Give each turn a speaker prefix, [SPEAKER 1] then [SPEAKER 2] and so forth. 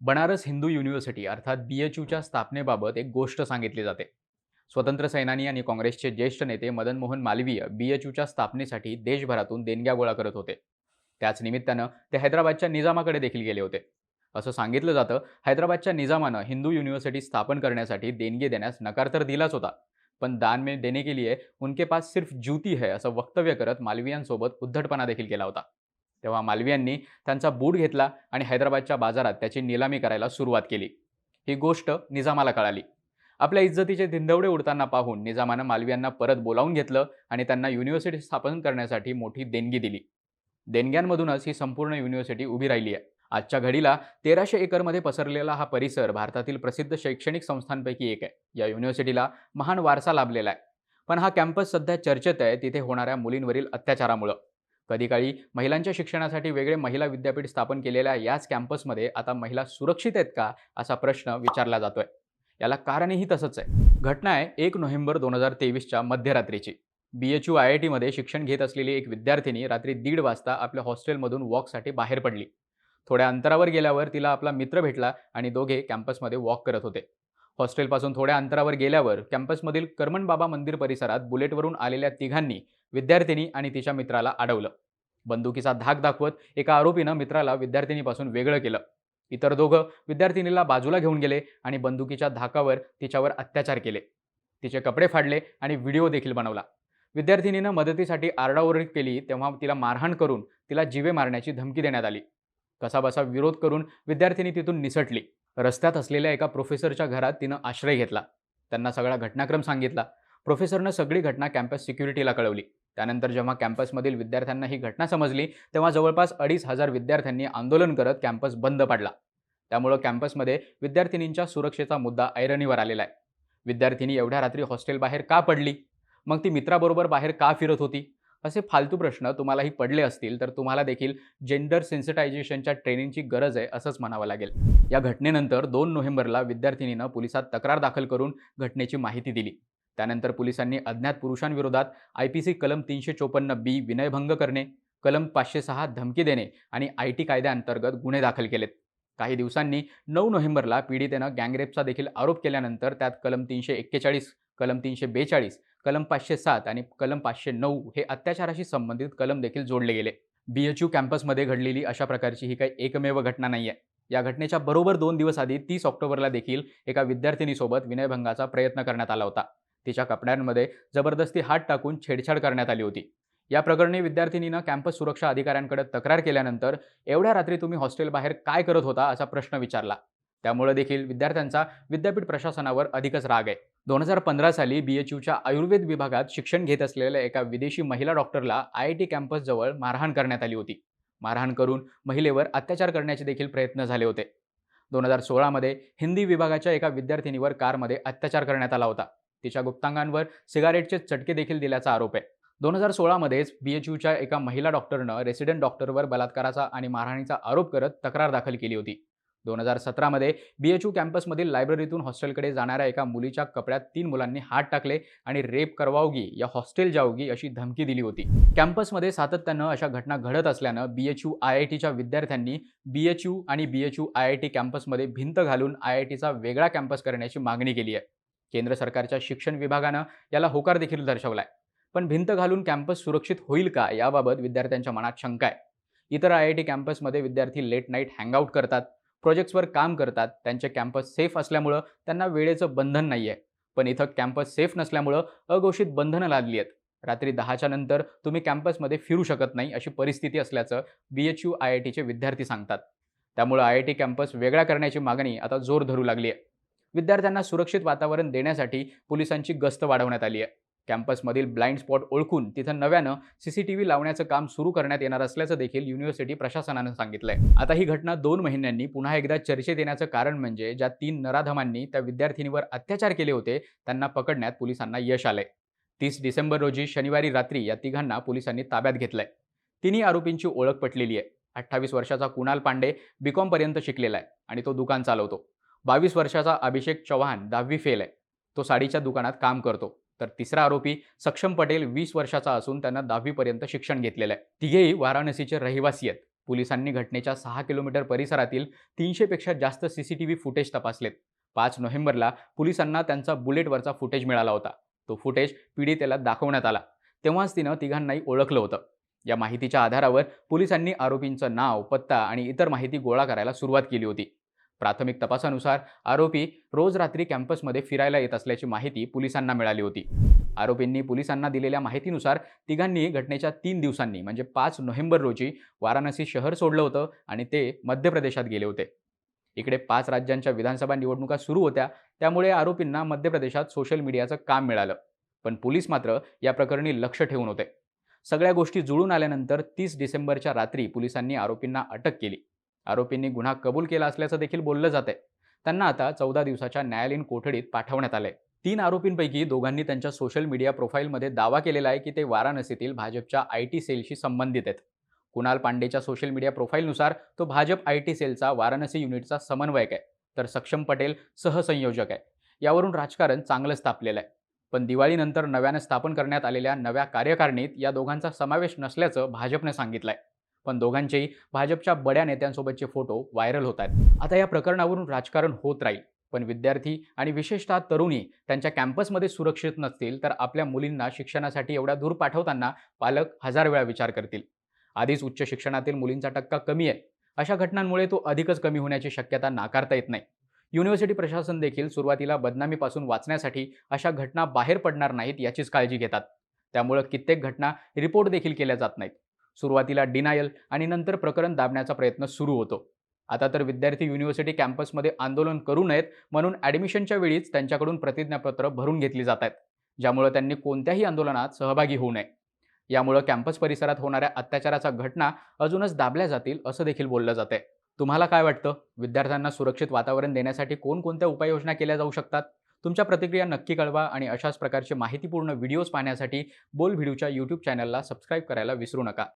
[SPEAKER 1] Banaras Hindu university अर्थात बी H यूच्या स्थापनेबाबत एक गोष्ट सांगितली जाते. स्वतंत्र सेनानी आणि काँग्रेसचे ज्येष्ठ नेते मदन मोहन मालवीय बी एच यूच्या स्थापनेसाठी देशभरातून देणग्या गोळा करत होते. त्याच निमित्तानं ते हैदराबादच्या निजामाकडे देखील गेले होते. असं सांगितलं जातं हैदराबादच्या निजामानं हिंदू युनिव्हर्सिटी स्थापन करण्यासाठी देणगी देण्यास नकार तर दिलाच होता पण दान में देने के लिए उनके पास सिर्फ ज्युती है असं वक्तव्य करत मालवीयांसोबत उद्धटपणा देखील केला होता. तेव्हा मालवीयांनी त्यांचा बूट घेतला आणि हैदराबादच्या बाजारात त्याची निलामी करायला सुरुवात केली. ही गोष्ट निजामाला कळाली. आपल्या इज्जतीचे धिंदवडे उडताना पाहून निजामानं मालवीयांना परत बोलावून घेतलं आणि त्यांना युनिव्हर्सिटी स्थापन करण्यासाठी मोठी देणगी दिली. देणग्यांमधूनच ही संपूर्ण युनिव्हर्सिटी उभी राहिली आहे. आजच्या घडीला तेराशे एकरमध्ये पसरलेला हा परिसर भारतातील प्रसिद्ध शैक्षणिक संस्थांपैकी एक आहे. या युनिव्हर्सिटीला महान वारसा लाभलेला आहे. पण हा कॅम्पस सध्या चर्चेत आहे. तिथे होणाऱ्या मुलींवरील अत्याचारामुळं. कधीकाळी महिलांच्या शिक्षणासाठी वेगळे महिला विद्यापीठ स्थापन केलेल्या याच कॅम्पसमध्ये आता महिला सुरक्षित आहेत का असा प्रश्न विचारला जातोय. याला कारणही तसंच आहे. घटना आहे एक नोव्हेंबर दोन हजार तेवीसच्या मध्यरात्रीची. B H U I I टीमध्ये शिक्षण घेत असलेली एक विद्यार्थिनी रात्री दीड वाजता आपल्या हॉस्टेलमधून वॉकसाठी बाहेर पडली. थोड्या अंतरावर गेल्यावर तिला आपला मित्र भेटला आणि दोघे कॅम्पसमध्ये वॉक करत होते. हॉस्टेलपासून थोड्या अंतरावर गेल्यावर कॅम्पसमधील कर्मणबाबा बाबा मंदिर परिसरात बुलेटवरून आलेल्या तिघांनी विद्यार्थिनी आणि तिच्या मित्राला अडवलं. बंदुकीचा धाक दाखवत एका आरोपीनं मित्राला विद्यार्थिनीपासून वेगळं केलं. इतर दोघं विद्यार्थिनीला बाजूला घेऊन गेले आणि बंदुकीच्या धाकावर तिच्यावर अत्याचार केले. तिचे कपडे फाडले आणि व्हिडिओ देखील बनवला. विद्यार्थिनीनं मदतीसाठी आरडाओरड केली तेव्हा तिला मारहाण करून तिला जीवे मारण्याची धमकी देण्यात आली. कसाबसा विरोध करून विद्यार्थिनी तिथून निसटली. रस्त्यात असलेल्या एका प्रोफेसरच्या घरात तिनं आश्रय घेतला. त्यांना सगळा घटनाक्रम सांगितला. प्रोफेसरनं सगळी घटना कॅम्पस सिक्युरिटीला कळवली. त्यानंतर जेव्हा कॅम्पसमधील विद्यार्थ्यांना ही घटना समजली तेव्हा जवळपास अडीच हजार विद्यार्थ्यांनी आंदोलन करत कॅम्पस बंद पाडला. त्यामुळं कॅम्पसमध्ये विद्यार्थिनींच्या सुरक्षेचा मुद्दा ऐरणीवर आलेला आहे. विद्यार्थिनी एवढ्या रात्री हॉस्टेल बाहेर का पडली? मग ती मित्राबरोबर बाहेर का फिरत होती? असे फालतू प्रश्न तुम्हालाही पडले असतील तर तुम्हाला देखील जेंडर सेन्सिटायझेशनच्या ट्रेनिंगची गरज आहे असंच म्हणावं लागेल. या घटनेनंतर दोन नोव्हेंबरला विद्यार्थिनीनं पोलिसात तक्रार दाखल करून घटनेची माहिती दिली. त्यानंतर पोलिसांनी अज्ञात पुरुषांविरोधात आय पी सी कलम तीनशे चोपन्न बी विनयभंग करणे कलम पाचशे सहा धमकी देणे आणि आय टी कायद्याअंतर्गत गुन्हे दाखल केलेत. काही दिवसांनी नऊ नोव्हेंबरला पीडितेनं गँगरेपचा देखील आरोप केल्यानंतर त्यात कलम तीनशे एक्केचाळीस कलम तीनशे बेचाळीस कलम पाचशे सात आणि कलम पाचशे नऊ हे अत्याचाराशी संबंधित कलम देखील जोडले गेले. बी एच यू कॅम्पसमध्ये घडलेली अशा प्रकारची ही काही एकमेव घटना नाही आहे या घटनेच्या बरोबर दोन दिवस आधी तीस ऑक्टोबरला देखील एका विद्यार्थिनीसोबत विनयभंगाचा प्रयत्न करण्यात आला होता. तिच्या कपड्यांमध्ये जबरदस्ती हात टाकून छेडछाड करण्यात आली होती. या प्रकरणी विद्यार्थिनीनं कॅम्पस सुरक्षा अधिकाऱ्यांकडे तक्रार केल्यानंतर एवढ्या रात्री तुम्ही हॉस्टेल बाहेर काय करत होता असा प्रश्न विचारला. त्यामुळे देखील विद्यार्थ्यांचा विद्यापीठ प्रशासनावर अधिकच राग आहे. दोन हजार पंधरा साली बी एच यूच्या आयुर्वेद विभागात शिक्षण घेत असलेल्या एका विदेशी महिला डॉक्टरला आय आय टी कॅम्पसजवळ मारहाण करण्यात आली होती. मारहाण करून महिलेवर अत्याचार करण्याचे देखील प्रयत्न झाले होते. दोन हजार सोळामध्ये हिंदी विभागाच्या एका विद्यार्थिनीवर कारमध्ये अत्याचार करण्यात आला होता. तिच्या गुप्तांगांवर सिगारेटचे चटके देखील दिल्याचा आरोप आहे. दोन हजार सोळामध्येच बी एच यूच्या एका महिला डॉक्टरनं रेसिडेंट डॉक्टरवर बलात्काराचा आणि मारहाणीचा आरोप करत तक्रार दाखल केली होती. दोन हजार सतरामध्ये बी एच यू कॅम्पसमधील लायब्ररीतून हॉस्टेलकडे जाणाऱ्या एका मुलीच्या कपड्यात तीन मुलांनी हात टाकले आणि रेप करवावगी या हॉस्टेल जाऊगी अशी धमकी दिली होती. कॅम्पसमध्ये सातत्यानं अशा घटना घडत असल्यानं B H U I I टीच्या विद्यार्थ्यांनी बी एच यू आणि B H U I I T कॅम्पसमध्ये भिंत घालून आय आय टीचा वेगळा कॅम्पस करण्याची मागणी केली आहे. केंद्र सरकारच्या शिक्षण विभागानं याला होकार देखील दर्शवलाय. पण भिंत घालून कॅम्पस सुरक्षित होईल का याबाबत विद्यार्थ्यांच्या मनात शंका आहे. इतर आय आय टी कॅम्पसमध्ये विद्यार्थी लेट नाईट हँगआउट करतात. प्रोजेक्ट्सवर काम करतात त्यांचे कॅम्पस सेफ असल्यामुळं त्यांना वेळेचं बंधन नाही आहे पण इथं कॅम्पस सेफ नसल्यामुळं अघोषित बंधनं लादली आहेत. रात्री दहाच्या नंतर तुम्ही कॅम्पसमध्ये फिरू शकत नाही अशी परिस्थिती असल्याचं B H U I I टीचे विद्यार्थी सांगतात. त्यामुळं आय आय टी कॅम्पस वेगळा करण्याची मागणी आता जोर धरू लागली आहे. विद्यार्थ्यांना सुरक्षित वातावरण देण्यासाठी पोलिसांची गस्त वाढवण्यात आली आहे. कॅम्पसमधील ब्लाइंड स्पॉट ओळखून तिथं नव्यानं सीसीटीव्ही लावण्याचं काम सुरू करण्यात येणार असल्याचं देखील युनिव्हर्सिटी प्रशासनानं सांगितलंय. आता ही घटना दोन महिन्यांनी पुन्हा एकदा चर्चेत येण्याचं कारण म्हणजे ज्या तीन नराधमांनी त्या विद्यार्थिनीवर अत्याचार केले होते त्यांना पकडण्यात पोलिसांना यश आलंय. तीस डिसेंबर रोजी शनिवारी रात्री या तिघांना पोलिसांनी ताब्यात घेतलंय. तिन्ही आरोपींची ओळख पटलेली आहे. अठ्ठावीस वर्षाचा कुणाल पांडे बीकॉम पर्यंत शिकलेला आहे आणि तो दुकान चालवतो. बावीस वर्षाचा अभिषेक चव्हाण दहावी फेल आहे. तो साडीच्या दुकानात काम करतो. तर तिसरा आरोपी सक्षम पटेल वीस वर्षाचा असून त्यांना दहावीपर्यंत शिक्षण घेतलेलं आहे. तिघेही वाराणसीचे रहिवासी आहेत. पोलिसांनी घटनेच्या सहा किलोमीटर परिसरातील तीनशेपेक्षा जास्त C C T V footage तपासलेत. पाच नोव्हेंबरला पोलिसांना त्यांचा बुलेटवरचा फुटेज मिळाला होता. तो फुटेज पीडितेला दाखवण्यात आला. तेव्हाच तिनं तिघांनाही ओळखलं होतं. या माहितीच्या आधारावर पोलिसांनी आरोपींचं नाव पत्ता आणि इतर माहिती गोळा करायला सुरुवात केली होती. प्राथमिक तपासानुसार आरोपी रोज रात्री कॅम्पसमध्ये फिरायला येत असल्याची माहिती पोलिसांना मिळाली होती. आरोपींनी पोलिसांना दिलेल्या माहितीनुसार तिघांनी घटनेच्या तीन दिवसांनी म्हणजे पाच नोव्हेंबर रोजी वाराणसी शहर सोडलं होतं आणि ते मध्य प्रदेशात गेले होते. इकडे पाच राज्यांच्या विधानसभा निवडणुका सुरू होत्या त्यामुळे आरोपींना मध्य प्रदेशात सोशल मीडियाचं काम मिळालं. पण पोलीस मात्र या प्रकरणी लक्ष ठेवून होते. सगळ्या गोष्टी जुळून आल्यानंतर तीस डिसेंबरच्या रात्री पोलिसांनी आरोपींना अटक केली. आरोपींनी गुन्हा कबूल केला असल्याचं देखील बोललं जातंय. त्यांना आता चौदा दिवसाच्या न्यायालयीन कोठडीत पाठवण्यात आलंय. तीन आरोपींपैकी दोघांनी त्यांच्या सोशल मीडिया प्रोफाईलमध्ये दावा केलेला आहे की ते वाराणसीतील भाजपच्या आय टी सेलशी संबंधित आहेत. कुणाल पांडेच्या सोशल मीडिया प्रोफाईलनुसार तो भाजप आय टी सेलचा वाराणसी युनिटचा समन्वयक आहे तर सक्षम पटेल सहसंयोजक आहे. यावरून राजकारण चांगलंच तापलेलं आहे. पण दिवाळीनंतर नव्यानं स्थापन करण्यात आलेल्या नव्या कार्यकारिणीत या दोघांचा समावेश नसल्याचं भाजपने सांगितलंय. पण दोघांचेही भाजपच्या बड्या नेत्यांसोबतचे फोटो व्हायरल होत आहेत. आता या प्रकरणावरून राजकारण होत राहील पण विद्यार्थी आणि विशेषतः तरुणी त्यांच्या कॅम्पसमध्ये सुरक्षित नसतील तर आपल्या मुलींना शिक्षणासाठी एवढ्या दूर पाठवताना पालक हजार वेळा विचार करतील. आधीच उच्च शिक्षणातील मुलींचा टक्का कमी आहे. अशा घटनांमुळे तो अधिकच कमी होण्याची शक्यता नाकारता येत नाही. युनिव्हर्सिटी प्रशासन देखील सुरुवातीला बदनामीपासून वाचण्यासाठी अशा घटना बाहेर पडणार नाहीत याचीच काळजी घेतात. त्यामुळं कित्येक घटना रिपोर्ट देखील केल्या जात नाहीत. सुरुवातीला डिनायल आणि नंतर प्रकरण दाबण्याचा प्रयत्न सुरू होतो. आता तर विद्यार्थी युनिव्हर्सिटी कॅम्पसमध्ये आंदोलन करू नयेत म्हणून ॲडमिशनच्या वेळीच त्यांच्याकडून प्रतिज्ञापत्र भरून घेतली जात आहेत ज्यामुळे त्यांनी कोणत्याही आंदोलनात सहभागी होऊ नये. यामुळं कॅम्पस परिसरात होणाऱ्या अत्याचाराच्या घटना अजूनच दाबल्या जातील असं देखील बोललं जाते तुम्हाला काय वाटतं? विद्यार्थ्यांना सुरक्षित वातावरण देण्यासाठी कोणकोणत्या उपाययोजना केल्या जाऊ शकतात? तुमच्या प्रतिक्रिया नक्की कळवा आणि अशाच प्रकारचे माहितीपूर्ण व्हिडिओज पाहण्यासाठी बोल व्हिडिओच्या यूट्यूब चॅनलला सबस्क्राईब करायला विसरू नका.